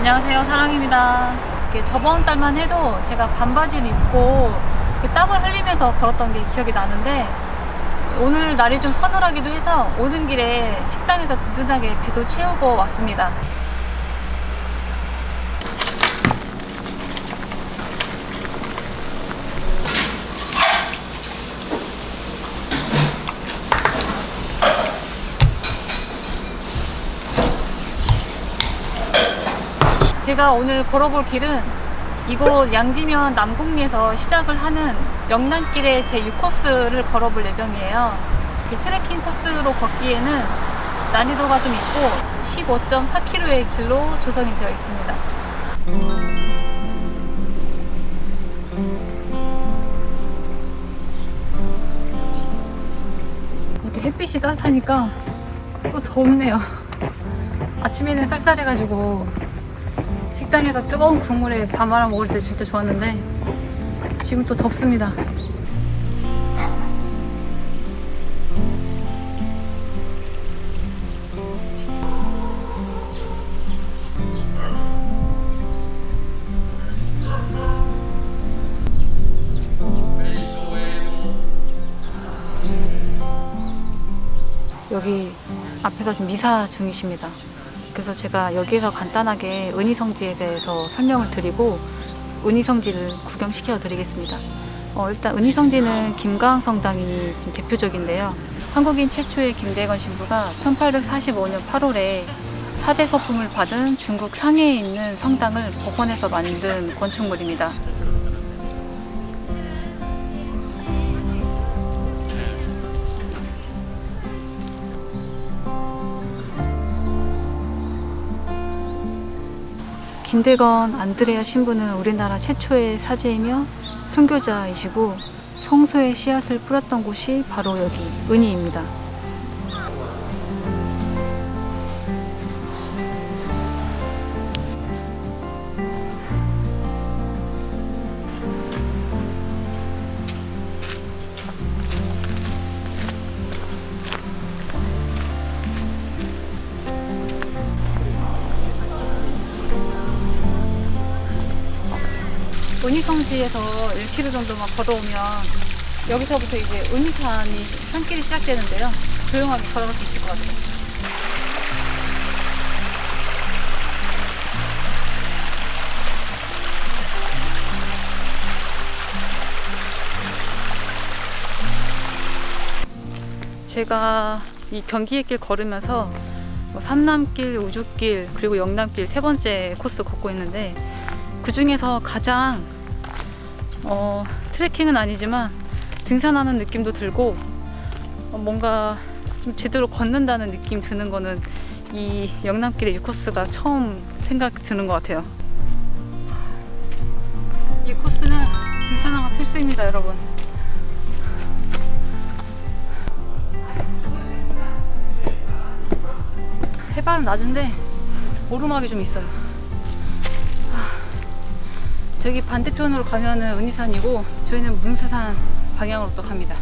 안녕하세요. 사랑입니다. 이렇게 저번 달만 해도 제가 반바지를 입고 땀을 흘리면서 걸었던 게 기억이 나는데 오늘 날이 좀 서늘하기도 해서 오는 길에 식당에서 든든하게 배도 채우고 왔습니다 제가 오늘 걸어볼 길은 이곳 양지면 남곡리에서 시작을 하는 영남길의 제 6코스를 걸어볼 예정이에요. 트레킹 코스로 걷기에는 난이도가 좀 있고 15.4km의 길로 조성이 되어 있습니다. 이렇게 햇빛이 따뜻하니까 또 덥네요. 아침에는 쌀쌀해가지고 식당에서 뜨거운 국물에 밥 말아 먹을 때 진짜 좋았는데 지금 또 덥습니다. 여기 앞에서 지금 미사 중이십니다. 그래서 제가 여기에서 간단하게 은희성지에 대해서 설명을 드리고 은희성지를 구경시켜 드리겠습니다. 어, 일단 은희성지는 김가항 성당이 좀 대표적인데요. 한국인 최초의 김대건 신부가 1845년 8월에 사제 서품을 받은 중국 상해에 있는 성당을 복원해서 만든 건축물입니다. 김대건 안드레아 신부는 우리나라 최초의 사제이며 순교자이시고 성소의 씨앗을 뿌렸던 곳이 바로 여기 은희입니다. 은희성지에서 1km 정도만 걸어오면 여기서부터 이제 은희산이 산길이 시작되는데요. 조용하게 걸어갈 수 있을 것 같아요. 제가 이 경기의 길 걸으면서 뭐 삼남길, 우주길, 그리고 영남길 세 번째 코스 걷고 있는데 그 중에서 가장 어, 트레킹은 아니지만 등산하는 느낌도 들고 어, 뭔가 좀 제대로 걷는다는 느낌 드는 거는 이 영남길의 6코스가 처음 생각 드는 것 같아요. 이 코스는 등산화가 필수입니다, 여러분. 해발은 낮은데 오르막이 좀 있어요. 저기 반대편으로 가면은 은희산이고 저희는 문수산 방향으로 또 갑니다.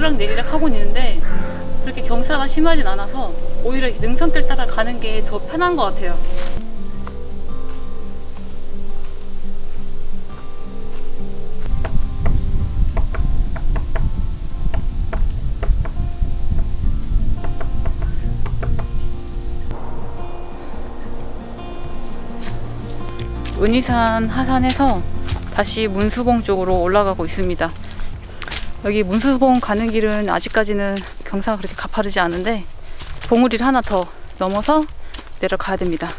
오르락 내리락 하고 있는데 그렇게 경사가 심하진 않아서 오히려 이 능선길 따라 가는 게 더 편한 것 같아요. 은희산 하산에서 다시 문수봉 쪽으로 올라가고 있습니다. 여기 문수봉 가는 길은 아직까지는 경사가 그렇게 가파르지 않은데 봉우리를 하나 더 넘어서 내려가야 됩니다.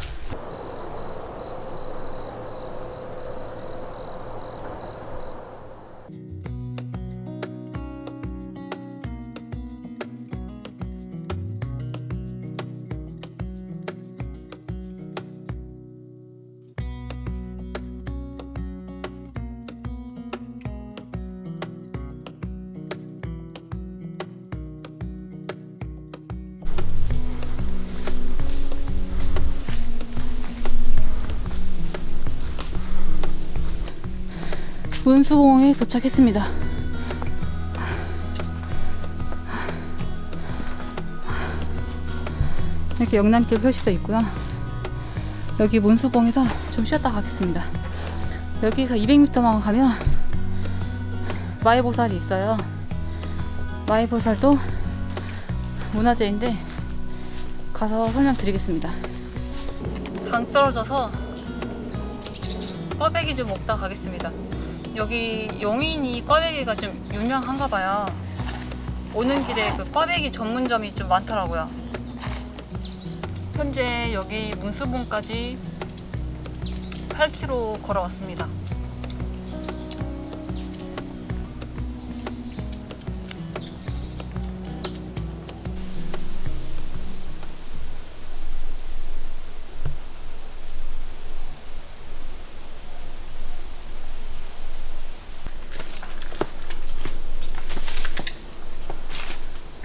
문수봉에 도착했습니다. 이렇게 영남길 표시도 있고요. 여기 문수봉에서 좀 쉬었다 가겠습니다. 여기서 200m만 가면 마이보살이 있어요. 마이보살도 문화재인데 가서 설명드리겠습니다. 강 떨어져서 꽈배기 좀 먹다 가겠습니다. 여기 용인이 꽈배기가 좀 유명한가 봐요. 오는 길에 그 꽈배기 전문점이 좀 많더라고요. 현재 여기 문수봉까지 8km 걸어왔습니다.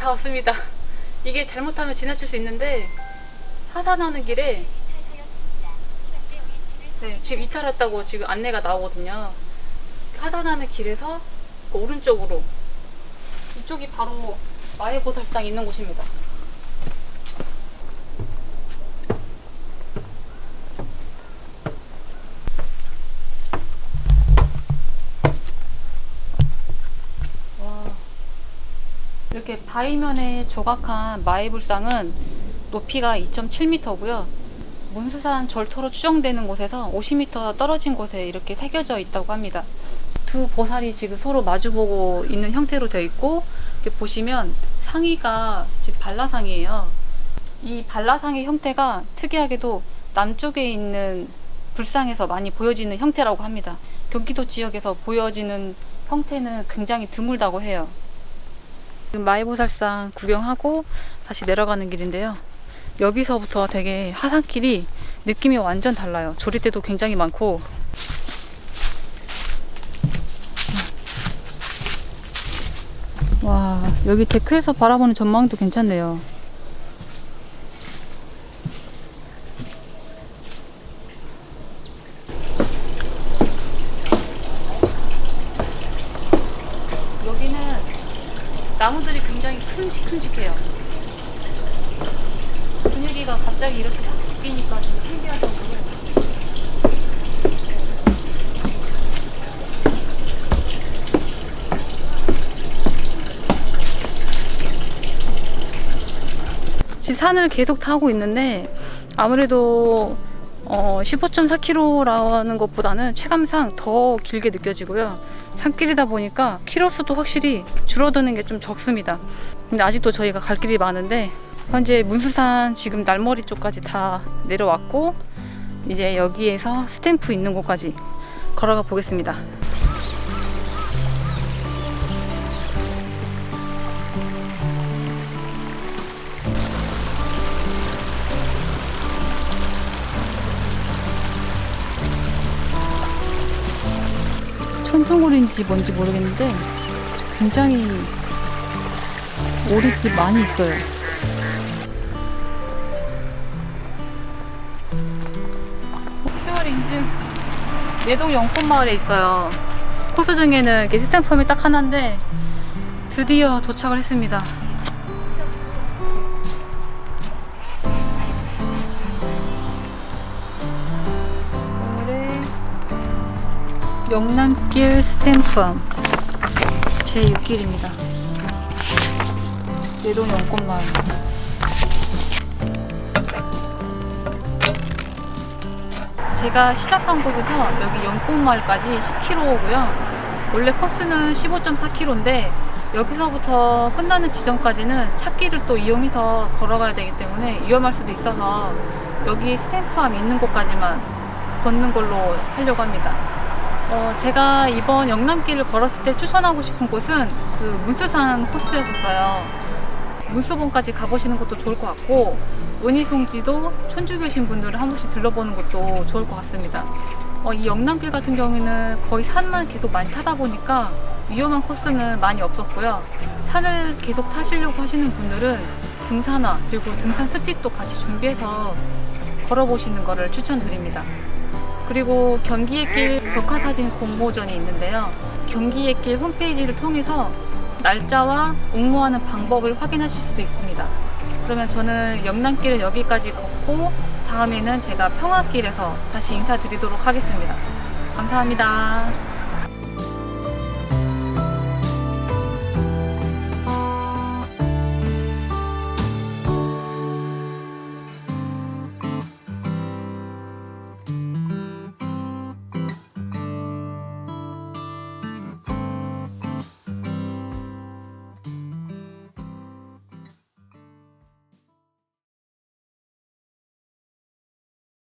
다 왔습니다. 이게 잘못하면 지나칠 수 있는데 하산하는 길에 네, 지금 이탈했다고 지금 안내가 나오거든요. 하산하는 길에서 그 오른쪽으로 이쪽이 바로 마해보살상 있는 곳입니다. 와. 이렇게 바위면에 조각한 마해불상은 높이가 2.7m고요. 문수산 절토로 추정되는 곳에서 50m 떨어진 곳에 이렇게 새겨져 있다고 합니다. 두 보살이 지금 서로 마주보고 있는 형태로 되어 있고 보시면 상의가 지금 발라상이에요. 이 발라상의 형태가 특이하게도 남쪽에 있는 불상에서 많이 보여지는 형태라고 합니다. 경기도 지역에서 보여지는 형태는 굉장히 드물다고 해요. 지금 마이보살상 구경하고 다시 내려가는 길인데요. 여기서부터 되게 하산길이 느낌이 완전 달라요. 조리대도 굉장히 많고. 와, 여기 데크에서 바라보는 전망도 괜찮네요. 여기는 나무들이 굉장히 큼직큼직해요. 분위기가 갑자기 이렇게 확 바뀌니까 좀 신기하더라고요. 지금 산을 계속 타고 있는데 아무래도 어, 15.4km라는 것보다는 체감상 더 길게 느껴지고요. 산길이다 보니까 키로수도 확실히 줄어드는 게 좀 적습니다. 근데 아직도 저희가 갈 길이 많은데 현재 문수산 지금 날머리 쪽까지 다 내려왔고 이제 여기에서 스탬프 있는 곳까지 걸어가 보겠습니다. 천둥오리인지 뭔지 모르겠는데 굉장히 오리들이 많이 있어요. 세월 인증 내동 영꽃마을에 있어요. 코스 중에는 이렇게 스탬프함이 딱 하나인데 드디어 도착을 했습니다. 영남길 스탬프함 제6길입니다. 내동 영꽃마을. 제가 시작한 곳에서 여기 연꽃마을까지 10km고요. 원래 코스는 15.4km인데 여기서부터 끝나는 지점까지는 찾기를 또 이용해서 걸어가야 되기 때문에 위험할 수도 있어서 여기 스탬프함 있는 곳까지만 걷는 걸로 하려고 합니다. 어, 제가 이번 영남길을 걸었을 때 추천하고 싶은 곳은 그 문수산 코스였었어요. 문수봉까지 가보시는 것도 좋을 것 같고 은희송지도 촌주교신 분들은 한 번씩 들러보는 것도 좋을 것 같습니다. 어, 이 영남길 같은 경우에는 거의 산만 계속 많이 타다 보니까 위험한 코스는 많이 없었고요. 산을 계속 타시려고 하시는 분들은 등산화 그리고 등산 스틱도 같이 준비해서 걸어보시는 것을 추천드립니다. 그리고 경기의 길 벽화사진 공모전이 있는데요. 경기의 길 홈페이지를 통해서 날짜와 응모하는 방법을 확인하실 수도 있습니다. 그러면 저는 영남길은 여기까지 걷고 다음에는 제가 평화길에서 다시 인사드리도록 하겠습니다. 감사합니다.